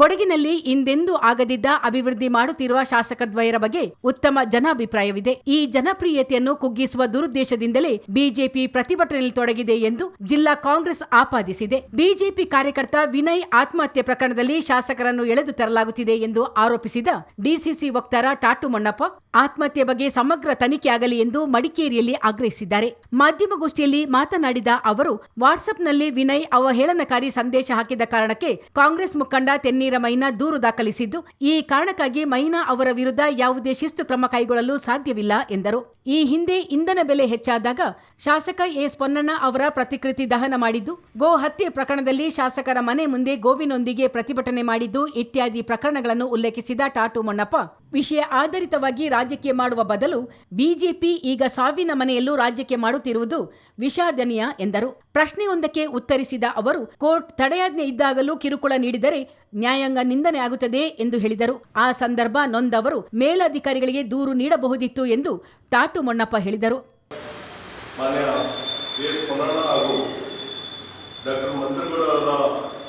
ಕೊಡಗಿನಲ್ಲಿ ಹಿಂದೆಂದೂ ಆಗದಿದ್ದ ಅಭಿವೃದ್ಧಿ ಮಾಡುತ್ತಿರುವ ಶಾಸಕದ್ವಯರ ಬಗ್ಗೆ ಉತ್ತಮ ಜನಾಭಿಪ್ರಾಯವಿದೆ. ಈ ಜನಪ್ರಿಯತೆಯನ್ನು ಕುಗ್ಗಿಸುವ ದುರುದ್ದೇಶದಿಂದಲೇ ಬಿಜೆಪಿ ಪ್ರತಿಭಟನೆಯಲ್ಲಿ ತೊಡಗಿದೆ ಎಂದು ಜಿಲ್ಲಾ ಕಾಂಗ್ರೆಸ್ ಆಪಾದಿಸಿದೆ. ಬಿಜೆಪಿ ಕಾರ್ಯಕರ್ತ ವಿನಯ್ ಆತ್ಮಹತ್ಯೆ ಪ್ರಕರಣದಲ್ಲಿ ಶಾಸಕರನ್ನು ಎಳೆದು ತರಲಾಗುತ್ತಿದೆ ಎಂದು ಆರೋಪಿಸಿದ ಡಿಸಿಸಿ ವಕ್ತಾರ ಟಾಟು ಮಣ್ಣಪ್ಪ, ಆತ್ಮಹತ್ಯೆ ಬಗ್ಗೆ ಸಮಗ್ರ ತನಿಖೆ ಆಗಲಿ ಎಂದು ಮಡಿಕೇರಿಯಲ್ಲಿ ಆಗ್ರಹಿಸಿದ್ದಾರೆ. ಮಾಧ್ಯಮಗೋಷ್ಠಿಯಲ್ಲಿ ಮಾತನಾಡಿದ ಅವರು ವಾಟ್ಸ್ಆಪ್ನಲ್ಲಿ ವಿನಯ್ ಅವಹೇಳನಕಾರಿ ಸಂದೇಶ ಹಾಕಿದ ಕಾರಣಕ್ಕೆ ಕಾಂಗ್ರೆಸ್ ಮುಖಂಡ ತೆನ್ನೀರ ಮೈನಾ ದೂರು ದಾಖಲಿಸಿದ್ದು, ಈ ಕಾರಣಕ್ಕಾಗಿ ಮೈನಾ ಅವರ ವಿರುದ್ಧ ಯಾವುದೇ ಶಿಸ್ತು ಕ್ರಮ ಕೈಗೊಳ್ಳಲು ಸಾಧ್ಯವಿಲ್ಲ, ಎಂದರು. ಈ ಹಿಂದೆ ಇಂಧನ ಬೆಲೆ ಹೆಚ್ಚಾದಾಗ ಶಾಸಕ ಎಸ್ ಪೊನ್ನಣ್ಣ ಅವರ ಪ್ರತಿಕೃತಿ ದಹನ ಮಾಡಿದ್ದು, ಗೋ ಹತ್ಯೆ ಪ್ರಕರಣದಲ್ಲಿ ಶಾಸಕರ ಮನೆ ಮುಂದೆ ಗೋವಿನೊಂದಿಗೆ ಪ್ರತಿಭಟನೆ ಮಾಡಿದ್ದು, ಇತ್ಯಾದಿ ಪ್ರಕರಣಗಳನ್ನು ಉಲ್ಲೇಖಿಸಿದ ಟಾಟು ಮಣ್ಣಪ್ಪ, ವಿಷಯ ಆಧಾರಿತವಾಗಿ ರಾಜಕೀಯ ಮಾಡುವ ಬದಲು ಬಿಜೆಪಿ ಈಗ ಸಾವಿನ ಮನೆಯಲ್ಲೂ ರಾಜಕೀಯ ಮಾಡುತ್ತಿರುವುದು ವಿಷಾದನೀಯ, ಎಂದರು. ಪ್ರಶ್ನೆಯೊಂದಕ್ಕೆ ಉತ್ತರಿಸಿದ ಅವರು, ಕೋರ್ಟ್ ತಡೆಯಾಜ್ಞೆ ಇದ್ದಾಗಲೂ ಕಿರುಕುಳ ನೀಡಿದರೆ ನ್ಯಾಯಾಂಗ ನಿಂದನೆ ಆಗುತ್ತದೆ ಎಂದು ಹೇಳಿದರು. ಆ ಸಂದರ್ಭ ನೊಂದವರು ಮೇಲಧಿಕಾರಿಗಳಿಗೆ ದೂರು ನೀಡಬಹುದಿತ್ತು ಎಂದು ಟಾಟು ಮೊಣ್ಣಪ್ಪ ಹೇಳಿದರು.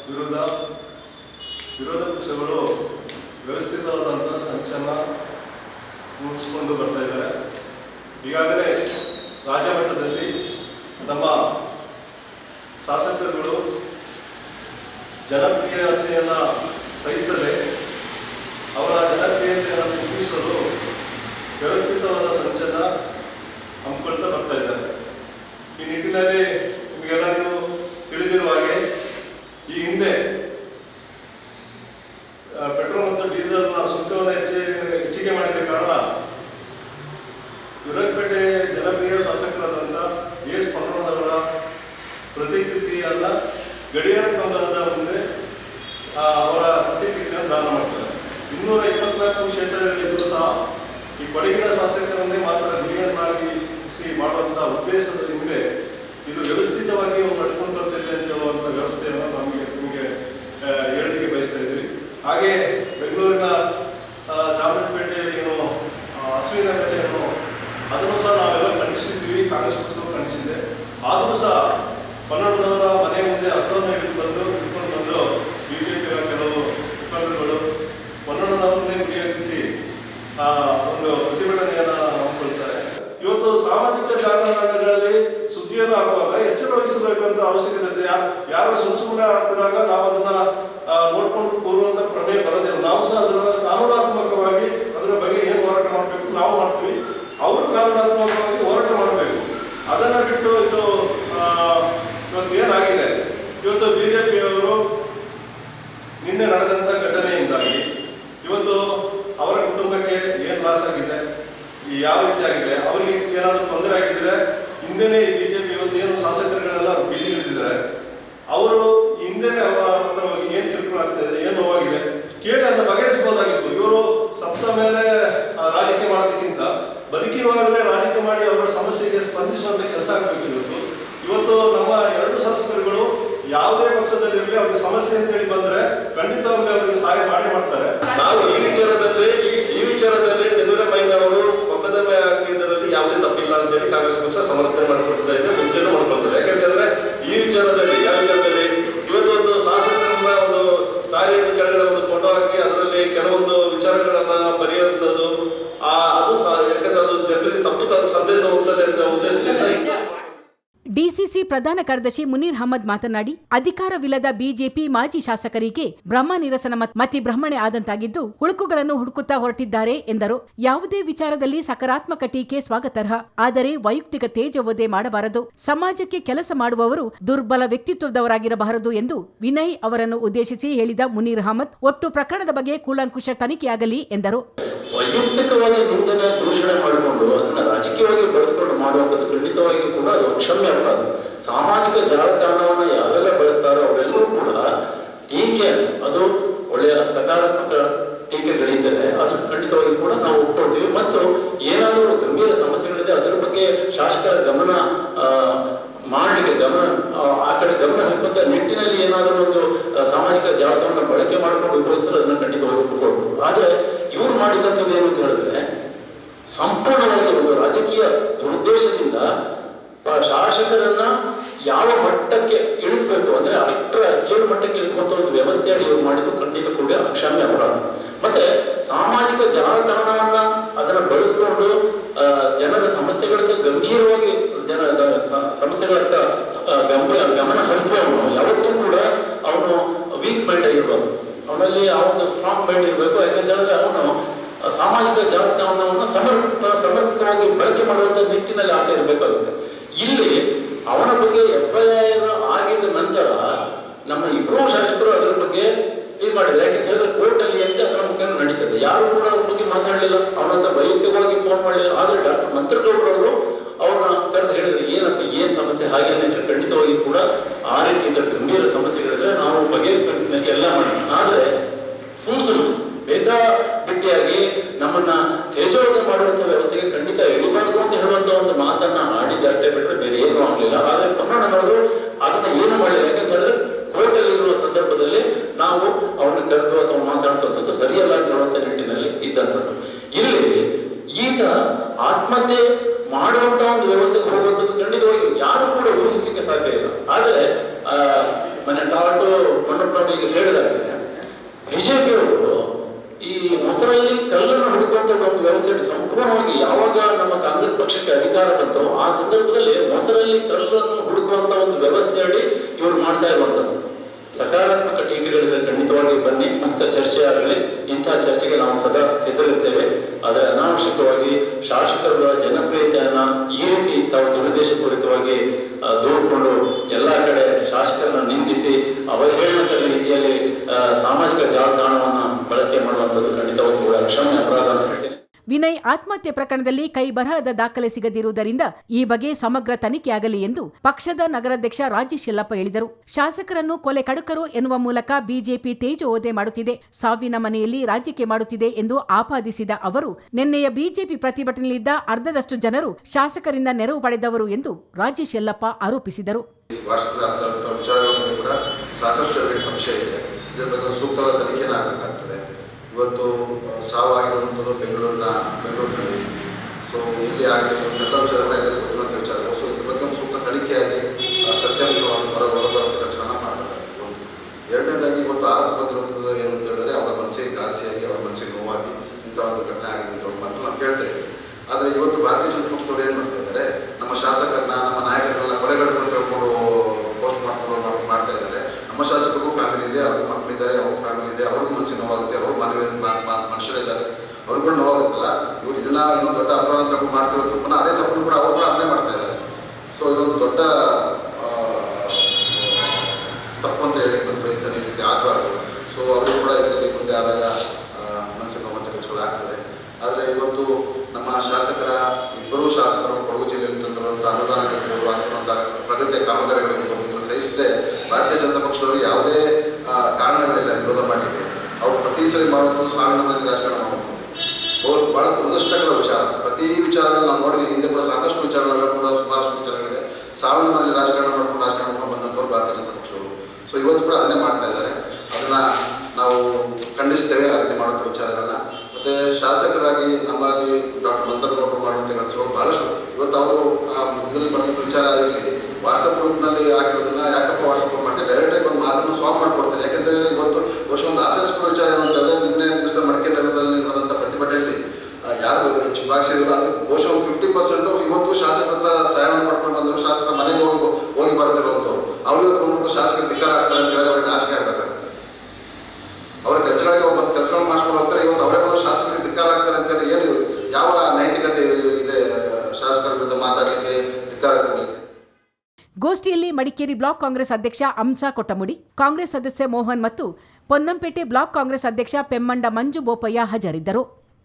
ವಿರುದ್ಧ ವಿರೋಧ ಪಕ್ಷಗಳು ವ್ಯವಸ್ಥಿತವಾದಂಥ ಸಂಚಲನ ರೂಪಿಸಿಕೊಂಡು ಬರ್ತಾ ಇದ್ದಾರೆ. ಈಗಾಗಲೇ ರಾಜ್ಯ ನಮ್ಮ ಶಾಸಕರುಗಳು ಜನಪ್ರಿಯತೆಯನ್ನು ಸಹಿಸದೆ ಅವರ ಜನಪ್ರಿಯತೆಯನ್ನು ಮುಗಿಸಲು ವ್ಯವಸ್ಥಿತವಾದ ಸಂಚಲನ ಹಮ್ಮಿಕೊಳ್ತಾ ಬರ್ತಾ ಇದ್ದಾರೆ. ಈ ನಿಟ್ಟಿನಲ್ಲಿ ನಿಮಗೆಲ್ಲರಿಗೂ ಅವರ ಪ್ರತಿಕೃತಿಯನ್ನು ದಾನ ಮಾಡ್ತಾರೆ. ಇನ್ನೂರ ಇಪ್ಪತ್ನಾಲ್ಕು ಕ್ಷೇತ್ರಗಳಿದ್ದರೂ ಸಹ ಈ ಕೊಡಗಿನ ಶಾಸಕರನ್ನೇ ಮಾತ್ರ ಗುರಿಯನ್ನಾಗಿಸಿ ಮಾಡುವಂತಹ ಉದ್ದೇಶದ ನಿಮಗೆ ಇದು ವ್ಯವಸ್ಥಿತವಾಗಿ ನಡ್ಕೊಂಡು ಬರ್ತಿದೆ ಅಂತ ಹೇಳುವಂಥ ವ್ಯವಸ್ಥೆಯನ್ನು ನಮಗೆ ನಿಮಗೆ ಹೇಳಲಿಕ್ಕೆ ಬಯಸ್ತಾ ಇದ್ದೀವಿ. ಹಾಗೆ ಬೆಂಗಳೂರಿನ ಚಾಮರಾಜಪೇಟೆಯಲ್ಲಿ ಏನು ಹಸುವಿನ ಬೆಲೆಯನ್ನು ಅದನ್ನು ಸಹ ನಾವೆಲ್ಲ ಖಂಡಿಸಿದ್ದೀವಿ, ಕಾಂಗ್ರೆಸ್ ಪಕ್ಷವು ಖಂಡಿಸಿದೆ. ಆದರೂ ಸಹ ಇವತ್ತು ಸಾಮಾಜಿಕ ಜಾಲತಾಣಗಳಲ್ಲಿ ಸುದ್ದಿಯನ್ನು ಹಾಕುವಾಗ ಎಚ್ಚರ ವಹಿಸಬೇಕಂತ ಅವಶ್ಯಕತೆ ಇದೆ ಯಾರೋ ಸುಮ್ ಸುಮ್ಮನೆ ಹಾಕಿದಾಗ ನಾವು ಅದನ್ನ ನೋಡ್ಕೊಂಡು ಕೂರುವಂತ ಪ್ರಮೇಯ ಬರೋದಿಲ್ಲ ನಾವು ಸಹ ಅದರ ಕಾನೂನಾತ್ಮಕವಾಗಿ, ಅದರ ಬಗ್ಗೆ ಏನು ಹೋರಾಟ ಮಾಡಬೇಕು, ನಾವು ಮಾಡ್ತೀವಿ. ಅವರು ಕಾನೂನಾತ್ಮಕವಾಗಿ ಹೋರಾಟ ಮಾಡಬೇಕು ಅದನ್ನ ಬಿಟ್ಟು ಇದು ಆ, ಇವತ್ತು ಏನಾಗಿದೆ ಇವತ್ತು ಬಿಜೆಪಿಯವರು ನಿನ್ನೆ ನಡೆದಂಥ ಘಟನೆಯಿಂದಾಗಿ ಇವತ್ತು ಅವರ ಕುಟುಂಬಕ್ಕೆ ಏನು ಲಾಸ್ ಆಗಿದೆ ಈ ಯಾವ ರೀತಿ ಆಗಿದೆ ಅವರಿಗೆ ಏನಾದರೂ ತೊಂದರೆ ಆಗಿದ್ರೆ ಹಿಂದೆನೇ ಈ ಬಿಜೆಪಿ ಇವತ್ತು ಏನು ಶಾಸಕರುಗಳೆಲ್ಲ ಬೀದಿಗಿಳಿದಿದ್ದಾರೆ ಅವರು ಹಿಂದೆನೆ ಅವರ ಹತ್ರ ಹೋಗಿ ಏನು ಕಿರುಕುಳ ಆಗ್ತಾ ಇದೆ, ಏನು ನೋವಾಗಿದೆ ಕೇಳಿ ಅದನ್ನ ಬಗೆಹರಿಸಬಹುದಾಗಿತ್ತು ಇವರು ಸತ್ತ ಮೇಲೆ ರಾಜಕೀಯ ಮಾಡೋದಕ್ಕಿಂತ ಬದುಕಿರುವಾಗಲೇ ರಾಜಕೀಯ ಮಾಡಿ ಅವರ ಸಮಸ್ಯೆಗೆ ಸ್ಪಂದಿಸುವಂತ ಕೆಲಸ ಆಗಬೇಕು ಇವತ್ತು ಇವತ್ತು ನಮ್ಮ ಎರಡು ಶಾಸಕರುಗಳು ಯಾವುದೇ ಪಕ್ಷದಲ್ಲಿರಲಿ ಅವ್ರಿಗೆ ಸಮಸ್ಯೆ ಅಂತ ಹೇಳಿ ಬಂದ್ರೆ ಖಂಡಿತವಾಗ್ಲೂ ಅವರಿಗೆ ಸಹಾಯ ಮಾಡೇ ಮಾಡ್ತಾರೆ. ನಾವು ಈ ವಿಚಾರದಲ್ಲಿ ಈ ವಿಚಾರದಲ್ಲಿ ತೆನ್ನೂರಮೈನ ಅವರು ಮೊಕದ್ದಮೆ ಆಗಿದ್ದರಲ್ಲಿ ಯಾವುದೇ ತಪ್ಪಿಲ್ಲ ಅಂತೇಳಿ ಕಾಂಗ್ರೆಸ್ ಪಕ್ಷ ಸಮರ್ಥನೆ ಮಾಡಿಕೊಳ್ತಾ ಇದೆ, ಮುಂಚೆನೂ ಮಾಡ್ಕೊಳ್ತದೆ. ಯಾಕೆಂತಂದ್ರೆ ಈ ವಿಚಾರದಲ್ಲಿ ಯಾವ ವಿಚಾರದಲ್ಲಿ ಪ್ರಧಾನ ಕಾರ್ಯದರ್ಶಿ ಮುನೀರ್ ಅಹಮದ್ ಮಾತನಾಡಿ, ಅಧಿಕಾರವಿಲ್ಲದ ಬಿಜೆಪಿ ಮಾಜಿ ಶಾಸಕರಿಗೆ ಬ್ರಹ್ಮ ನಿರಸನ ಮತಿ ಬ್ರಹ್ಮಣೆ ಆದಂತಾಗಿದ್ದು ಹುಳುಕುಗಳನ್ನು ಹುಡುಕುತ್ತಾ ಹೊರಟಿದ್ದಾರೆ ಎಂದರು. ಯಾವುದೇ ವಿಚಾರದಲ್ಲಿ ಸಕಾರಾತ್ಮಕ ಟೀಕೆ ಸ್ವಾಗತಾರ್ಹ. ಆದರೆ ವೈಯಕ್ತಿಕ ತೇಜವೋದೆ ಮಾಡಬಾರದು. ಸಮಾಜಕ್ಕೆ ಕೆಲಸ ಮಾಡುವವರು ದುರ್ಬಲ ವ್ಯಕ್ತಿತ್ವದವರಾಗಿರಬಾರದು ಎಂದು ವಿನಯ್ ಅವರನ್ನು ಉದ್ದೇಶಿಸಿ ಹೇಳಿದ ಮುನೀರ್ ಅಹಮದ್, ಒಟ್ಟು ಪ್ರಕರಣದ ಬಗ್ಗೆ ಕೂಲಂಕುಷ ತನಿಖೆಯಾಗಲಿ ಎಂದರು. ವೈಯಕ್ತಿಕವಾಗಿ ದೂಷಣೆ ಮಾಡಿಕೊಂಡು ಮಾಡುವಂಥದ್ದು ಖಂಡಿತವಾಗಿಯೂ ಕೂಡ ಅದು ಕ್ಷಮ್ಯ ಅಪರಾಧ ಸಾಮಾಜಿಕ ಜಾಲತಾಣವನ್ನು ಯಾರೆಲ್ಲ ಬಳಸ್ತಾರೋ ಅವರೆಲ್ಲರೂ ಕೂಡ ಟೀಕೆ ಅದು ಒಳ್ಳೆಯ ಸಕಾರಾತ್ಮಕ ಟೀಕೆಗಳಿದ್ದರೆ ಅದನ್ನು ಖಂಡಿತವಾಗಿ ಕೂಡ ನಾವು ಒಪ್ಕೊಳ್ತೀವಿ. ಮತ್ತು ಏನಾದರೂ ಗಂಭೀರ ಸಮಸ್ಯೆಗಳಿದೆ ಅದರ ಬಗ್ಗೆ ಶಾಸಕರ ಗಮನ ಮಾಡಲಿಕ್ಕೆ ಗಮನ ಆ, ಕಡೆ ಗಮನ ಹರಿಸುವಂತ ನಿಟ್ಟಿನಲ್ಲಿ ಏನಾದರೂ ಒಂದು ಸಾಮಾಜಿಕ ಜಾಲತಾಣ ಬಳಕೆ ಮಾಡಿಕೊಂಡು ಉಪಯೋಗಿಸಲು ಅದನ್ನು ಖಂಡಿತವಾಗಿ ಒಪ್ಪಿಕೊಳ್ಬೋದು ಆದ್ರೆ ಇವ್ರು ಮಾಡಿದಂಥದ್ದು ಏನು ಅಂತ ಹೇಳಿದ್ರೆ ಸಂಪೂರ್ಣವಾಗಿ ಒಂದು ರಾಜಕೀಯ ದುರುದ್ದೇಶದಿಂದ ಶಾಸಕರನ್ನ ಯಾವ ಮಟ್ಟಕ್ಕೆ ಇಳಿಸ್ಬೇಕು ಅಂದ್ರೆ ಅಷ್ಟರ ಕೇಳು ಮಟ್ಟಕ್ಕೆ ಇಳಿಸುವಂತ ಒಂದು ವ್ಯವಸ್ಥೆಯನ್ನು ಇವರು ಮಾಡಿದ್ರು ಖಂಡಿತ ಕೂಡ ಅಕ್ಷಮ್ಯ ಅಪರಾಧ. ಮತ್ತೆ ಸಾಮಾಜಿಕ ಜಾಲತಾಣವನ್ನ ಅದನ್ನ ಬಳಸಿಕೊಂಡು ಜನರ ಸಮಸ್ಯೆಗಳತ್ತ ಗಂಭೀರವಾಗಿ ಜನ ಸಮಸ್ಯೆಗಳತ್ತ ಗಂಭೀರ ಗಮನ ಹರಿಸುವವನು ಯಾವತ್ತೂ ಕೂಡ ಅವನು ವೀಕ್ ಮೈಂಡ್ ಆಗಿರ್ಬಾರ್ದು ಅವನಲ್ಲಿ ಆ ಒಂದು ಸ್ಟ್ರಾಂಗ್ ಮೈಂಡ್ ಇರಬೇಕು. ಯಾಕಂತ ಹೇಳಿದ್ರೆ ಅವನು ಸಾಮಾಜಿಕ ಜಾಲತಾಣವನ್ನು ಸಮರ್ಪ ಸಮರ್ಪಕವಾಗಿ ಬಳಕೆ ಮಾಡುವಂತ ನಿಟ್ಟಿನಲ್ಲಿ ಆತ ಇರಬೇಕಾಗುತ್ತೆ. ಇಲ್ಲಿ ಅವರ ಬಗ್ಗೆ ಎಫ್ ಐ ಆರ್ ಆಗಿದ ನಂತರ ನಮ್ಮ ಇಬ್ಬರೂ ಶಾಸಕರು ಅದರ ಬಗ್ಗೆ ಇದು ಮಾಡಿದ್ರು ಯಾಕೆ ಹೇಳಿದ್ರೆ ಕೋರ್ಟ್ ಅಲ್ಲಿ ಅಂತ ಅದರ ಮುಖೇನ ನಡೀತದೆ. ಯಾರು ಕೂಡ ಅವ್ರ ಬಗ್ಗೆ ಮಾತಾಡಲಿಲ್ಲ. ಅವನ ಹತ್ರ ವೈಯಕ್ತಿಕವಾಗಿ ಫೋನ್ ಮಾಡಲಿಲ್ಲ. ಆದ್ರೆ ಡಾಕ್ಟರ್ ಮಂತ್ರಗೌಡರವರು ಅವ್ರನ್ನ ಕರೆದು ಹೇಳಿದ್ರೆ, ಏನಪ್ಪ, ಏನ್ ಸಮಸ್ಯೆ? ಹಾಗೆ ಅಂದ್ರೆ ಖಂಡಿತವಾಗಿ ಕೂಡ ಆ ರೀತಿ ಇದ್ರೆ ಗಂಭೀರ ಸಮಸ್ಯೆಗಳಿದ್ರೆ ನಾವು ಬಗೆಹರಿಸುವ ಎಲ್ಲ ಮಾಡೋಣ. ಆದ್ರೆ ಸುಮ್ ಸುಮ್ಮನೆ ಬೇಕಾ ಬಿಟ್ಟಿಯಾಗಿ ನಮ್ಮನ್ನ ತೇಜೋವಧೆ ಮಾಡುವಂತ ವ್ಯವಸ್ಥೆಗೆ ಖಂಡಿತ ಇಳಿಬಾರದು ಅಂತ ಹೇಳುವಂತ ಒಂದು ಮಾತನ್ನ ಆಡಿದ್ದಷ್ಟೇ ಬಿಟ್ರೆ ಬೇರೆ ಏನೂ ಆಗ್ಲಿಲ್ಲ. ಆದ್ರೆ ಪೊನ್ನಣ್ಣನವರು ಅದನ್ನ ಏನು ಮಾಡಿಲ್ಲ ಯಾಕಂತ ಹೇಳಿದ್ರೆ ಕೋರ್ಟ್ ಅಲ್ಲಿ ಇರುವ ಸಂದರ್ಭದಲ್ಲಿ ನಾವು ಅವನ್ನ ಕರೆದು ಅಥವಾ ಮಾತಾಡ್ತಂಥದ್ದು ಸರಿಯಲ್ಲ ಅಂತ ಹೇಳುವಂತ ನಿಟ್ಟಿನಲ್ಲಿ ಇದ್ದಂಥದ್ದು. ಇಲ್ಲಿ ಈಗ ಆತ್ಮಹತ್ಯೆ ಮಾಡುವಂತ ಒಂದು ವ್ಯವಸ್ಥೆಗೆ ಹೋಗುವಂಥದ್ದು ಖಂಡಿತವಾಗಿ ಯಾರು ಕೂಡ ಊಹಿಸಲಿಕ್ಕೆ ಸಾಧ್ಯ ಇಲ್ಲ. ಆದ್ರೆ ಆ, ಮನೆ ಕಾಟು ಮಣ್ಣಪ್ಪನವರಿಗೆ ಹೇಳಿದಾಗ ಬಿಜೆಪಿಯವರು ಈ ಮೊಸರಲ್ಲಿ ಕಲ್ಲನ್ನು ಒಂದು ವ್ಯವಸ್ಥೆ ಸಂಪೂರ್ಣವಾಗಿ ಯಾವಾಗ ನಮ್ಮ ಕಾಂಗ್ರೆಸ್ ಪಕ್ಷಕ್ಕೆ ಅಧಿಕಾರ ಬಂತು ಆ ಸಂದರ್ಭದಲ್ಲಿ ಮೊಸರಲ್ಲಿ ಕಲ್ಲನ್ನು ಹುಡುಕುವಂತ ಒಂದು ವ್ಯವಸ್ಥೆ ಅಡಿ ಇವರು ಮಾಡ್ತಾ ಇರುವಂತದ್ದು. ಸಕಾರಾತ್ಮಕ ಟೀಕೆಗಳಿದ್ರೆ ಖಂಡಿತವಾಗಿ ಬನ್ನಿ ಮುಕ್ತ ಚರ್ಚೆ ಆಗಲಿ ಇಂತಹ ಚರ್ಚೆಗೆ ನಾವು ಸದಾ ಸಿದ್ಧರಿರ್ತೇವೆ. ಆದರೆ ಅನಾವಶ್ಯಕವಾಗಿ ಶಾಸಕರುಗಳ ಜನಪ್ರಿಯತೆಯನ್ನ ಈ ರೀತಿ ತಾವು ದುರುದ್ದೇಶಪೂರಿತವಾಗಿ ದೂಡಿಕೊಂಡು ಎಲ್ಲಾ ಕಡೆ ಶಾಸಕರನ್ನ ನಿಂದಿಸಿ ಅವಹೇಳನದ ರೀತಿಯಲ್ಲಿ ಸಾಮಾಜಿಕ ಜಾಲತಾಣವನ್ನು ಬಳಕೆ ಮಾಡುವಂಥದ್ದು ಖಂಡಿತವಾಗಿ ಕೂಡ ಅಪರಾಧ ಅಂತ ವಿನಯ್ ಆತ್ಮಹತ್ಯೆ ಪ್ರಕರಣದಲ್ಲಿ ಕೈ ಬರಹದ ದಾಖಲೆ ಸಿಗದಿರುವುದರಿಂದ ಈ ಬಗ್ಗೆ ಸಮಗ್ರ ತನಿಖೆಯಾಗಲಿ ಎಂದು ಪಕ್ಷದ ನಗರಾಧ್ಯಕ್ಷ ರಾಜೇಶ್ ಯಲ್ಲಪ್ಪ ಹೇಳಿದರು. ಶಾಸಕರನ್ನು ಕೊಲೆ ಕಡುಕರು ಎನ್ನುವ ಮೂಲಕ ಬಿಜೆಪಿ ತೇಜೋವಧೆ ಮಾಡುತ್ತಿದೆ. ಸಾವಿನ ಮನೆಯಲ್ಲಿ ರಾಜಕೀಯ ಮಾಡುತ್ತಿದೆ ಎಂದು ಆಪಾದಿಸಿದ ಅವರು, ನಿನ್ನೆಯ ಬಿಜೆಪಿ ಪ್ರತಿಭಟನೆಯಲ್ಲಿದ್ದ ಅರ್ಧದಷ್ಟು ಜನರು ಶಾಸಕರಿಂದ ನೆರವು ಪಡೆದವರು ಎಂದು ರಾಜೇಶ್ ಯಲ್ಲಪ್ಪ ಆರೋಪಿಸಿದರು. ಇವತ್ತು ಸಾವಾಗಿರುವಂಥದ್ದು ಬೆಂಗಳೂರಿನ, ಬೆಂಗಳೂರಿನಲ್ಲಿ. ಸೊ ಎಲ್ಲಿ ಆಗಿದೆ ಎಲ್ಲ ವಿಚಾರಗಳ ಎಲ್ಲರಿಗೂ ಗೊತ್ತಿರುವಂಥ ವಿಚಾರಗಳು. ಸೊ ಇದ್ರ ಬಗ್ಗೆ ಒಂದು ಸೂಕ್ತ ತನಿಖೆಯಾಗಿ ಸತ್ಯಾಂಶ ಹೊರ ಹೊರಬರುವಂಥ ಕೆಲಸವನ್ನು ಮಾಡಬೇಕಾಗುತ್ತೆ ಒಂದು. ಎರಡನೇದಾಗಿ ಇವತ್ತು ಆರೋಪ ಬಂದಿರುವಂಥದ್ದು ಏನು ಅಂತ ಹೇಳಿದ್ರೆ, ಅವರ ಮನಸ್ಸಿಗೆ ಕಾಸಿಯಾಗಿ, ಅವರ ಮನಸ್ಸಿಗೆ ನೋವಾಗಿ ಇಂಥ ಒಂದು ಘಟನೆ ಆಗಿದೆ ಅಂತ ಒಂದು ಮಾತು ನಾವು ಕೇಳ್ತಾ ಇದ್ದೀವಿ. ಆದರೆ ಇವತ್ತು ಭಾರತೀಯ ಜನತಾ ಪಕ್ಷದವ್ರು ಏನು ಮಾಡ್ತಾ ಇದ್ದಾರೆ, ನಮ್ಮ ಶಾಸಕರನ್ನ ನಮ್ಮ ನಾಯಕರನ್ನೆಲ್ಲ ಕೊಲೆಗಡ್ಕೊಂಡು ತಿಳ್ಕೊಂಡು ಪೋಸ್ಟ್ ಮಾಡ್ಕೊಂಡು ಮಾಡ್- ಮಾಡ್ತಾ ಇದ್ದಾರೆ ನಮ್ಮ ಶಾಸಕರಿಗೂ ಫ್ಯಾಮಿಲಿ ಇದೆ ಅವ್ರಿಗೂ ಮಕ್ಕಳಿದ್ದಾರೆ ಅವ್ರಿಗೂ ಫ್ಯಾಮಿಲಿ ಇದೆ ಅವ್ರಿಗೂ ಮನಸ್ಸಿಗೆ ನೋವಾಗುತ್ತೆ ಅವರು ಮನವಿ ಮನುಷ್ಯರಿದ್ದಾರೆ ಅವ್ರಿಗೂ ನೋವಾಗುತ್ತಲ್ಲ ಇವ್ರು ಇದನ್ನ ಇನ್ನೊಂದು ದೊಡ್ಡ ಅಪರಾಧ ತಪ್ಪು ಮಾಡ್ತಿರೋ ತಪ್ಪನ್ನ ಅದೇ ತಪ್ಪು ಕೂಡ ಅವರು ಕೂಡ ಅದನ್ನೇ ಮಾಡ್ತಾ ಇದ್ದಾರೆ. ಸೊ ಇದೊಂದು ದೊಡ್ಡ ತಪ್ಪು ಅಂತ ಹೇಳಿ ನಾನು ಬಯಸ್ತೇನೆ ಈ ರೀತಿ ಆಗಬಾರ್ದು. ಸೊ ಅವರು ಕೂಡ ಈ ರೀತಿ ಮುಂದೆ ಆದಾಗ ಮನಸ್ಸಿಗೆ ನೋವಂಥ ಕೆಲಸಗಳು ಆಗ್ತದೆ. ಆದರೆ ಇವತ್ತು ನಮ್ಮ ಶಾಸಕರ, ಇಬ್ಬರು ಶಾಸಕರು ಕೊಡಗು ಜಿಲ್ಲೆಯಲ್ಲಿ ತಂದಿರುವಂಥ ಅನುದಾನಗಳಿರ್ಬೋದು ಅಂತ ಪ್ರಗತಿಯ ಕಾಮಗಾರಿಗಳಿರ್ಬೋದು, ಇದನ್ನು ಸಹಿಸದೆ ಭಾರತೀಯ ಜನತಾ ಪಕ್ಷದವರು ಯಾವುದೇ ಕಾರಣಗಳಿಲ್ಲ, ವಿರೋಧ ಮಾಡಲಿಕ್ಕೆ. ಅವರು ಪ್ರತಿ ಸರಿ ಮಾಡೋದು ಸಾವಿನ ಮನೆ ರಾಜಕಾರಣ ಮಾಡೋದು ಬಹಳ ಭಾಳ ದುರದೃಷ್ಟಕರ ವಿಚಾರ. ಪ್ರತಿ ವಿಚಾರಗಳನ್ನ ನಾವು ನೋಡಿದ್ವಿ, ಹಿಂದೆ ಕೂಡ ಸಾಕಷ್ಟು ವಿಚಾರಗಳು ಕೂಡ ಸುಮಾರಷ್ಟು ವಿಚಾರಗಳಿದೆ ಸಾವಿನ ಮನೆ ರಾಜಕಾರಣ ಮಾಡ್ಕೊಂಡು ರಾಜಕಾರಣ ಮಾಡ್ಕೊಂಡು ಬಂದಂಥವ್ರು ಭಾರತೀಯ ಜನತಾ ಪಕ್ಷಗಳು ಸೊ ಇವತ್ತು ಕೂಡ ಅದನ್ನೇ ಮಾಡ್ತಾ ಇದ್ದಾರೆ. ಅದನ್ನ ನಾವು ಖಂಡಿಸ್ತೇವೆ, ಆ ರೀತಿ ಮಾಡುವಂಥ ವಿಚಾರಗಳನ್ನ. ಮತ್ತೆ ಶಾಸಕರಾಗಿ ನಮ್ಮಲ್ಲಿ ಡಾಕ್ಟರ್ ಮಂತ್ರಗೌಡರು ಮಾಡುವಂಥ ಕೆಲಸಗಳು ಬಹಳಷ್ಟು. ಇವತ್ತು ಅವರು ಆ ಇದರಲ್ಲಿ ಬರೆದಂಥ ವಿಚಾರ ಆಗಿರಲಿ ವಾಟ್ಸಪ್ ಗ್ರೂಪ್ನಲ್ಲಿ ಹಾಕಿರೋದನ್ನ ಯಾಕಪ್ಪ ವಾಟ್ಸಪ್ ಮಾಡ್ತೀವಿ ಡೈರೆಕ್ಟಾಗಿ ಒಂದು ಮಾತನ್ನು ಸಾಲ್ವ್ ಮಾಡ್ಕೊಡ್ತಾರೆ ಯಾಕೆಂದರೆ ಇವತ್ತು ಬಹುಶಃ ಒಂದು ಹಾಸ್ಯಾಸ್ಪದ ವಿಚಾರ ಏನು ಅಂತಂದರೆ ನಿನ್ನೆ ದಿವಸ ಮಡಿಕೆ ನಗರದಲ್ಲಿ ನಡೆದಂಥ ಪ್ರತಿಭಟನೆಯಲ್ಲಿ ಆ, ಯಾರು ಹೆಚ್ಚು ಭಾಗಿಸಿದ್ರು ಅದು ಬಹುಶಃ ಒಂದು ಫಿಫ್ಟಿ ಪರ್ಸೆಂಟು ಇವತ್ತು ಶಾಸಕರ ಹತ್ರ ಸಹಾಯವನ್ನು ಮಾಡ್ಕೊಂಡು ಬಂದರು ಶಾಸಕರ ಮನೆಗೆ ಹೋಗಿ ಹೋಗಿ ಬರ್ತಿರುವಂಥವ್ರು ಅವ್ರು ಇವತ್ತು ಬಂದ್ಬಿಟ್ಟು ಶಾಸಕರು ಧಿಕ್ಕಾರ ಆಗ್ತಾರೆ ಅಂತ ಹೇಳಿ ಅವ್ರಿಗೆ ನಾಚಿಕೆ ಆಗಬೇಕಾಗುತ್ತೆ ಅವ್ರ ಕೆಲಸಗಳಿಗೆ ಅವ್ರು ಬಂದು ಕೆಲಸಗಳನ್ನ ಮಾಡ್ಕೊಂಡು ಹೋಗ್ತಾರೆ ಇವತ್ತು ಅವರೇ ಬಂದು ಶಾಸಕರಿಗೆ ಹೇಳಿ ಏನು, ಯಾವ ನೈತಿಕತೆ ಇದೆ ಶಾಸಕರ ವಿರುದ್ಧ ಮಾತಾಡಲಿಕ್ಕೆ, ಧಿಕ್ಕಾರ ಕೊಡಲಿಕ್ಕೆ? ಗೋಷ್ಠಿಯಲ್ಲಿ ಮಡಿಕೇರಿ ಬ್ಲಾಕ್ ಕಾಂಗ್ರೆಸ್ ಅಧ್ಯಕ್ಷ ಅಂಸಾ ಕೊಟ್ಟಮುಡಿ, ಕಾಂಗ್ರೆಸ್ ಸದಸ್ಯ ಮೋಹನ್ ಮತ್ತು ಪೊನ್ನಂಪೇಟೆ ಬ್ಲಾಕ್ ಕಾಂಗ್ರೆಸ್ ಅಧ್ಯಕ್ಷ ಪೆಮ್ಮಂಡ ಮಂಜು ಬೋಪಯ್ಯ ಹಾಜರಿದ್ದರು.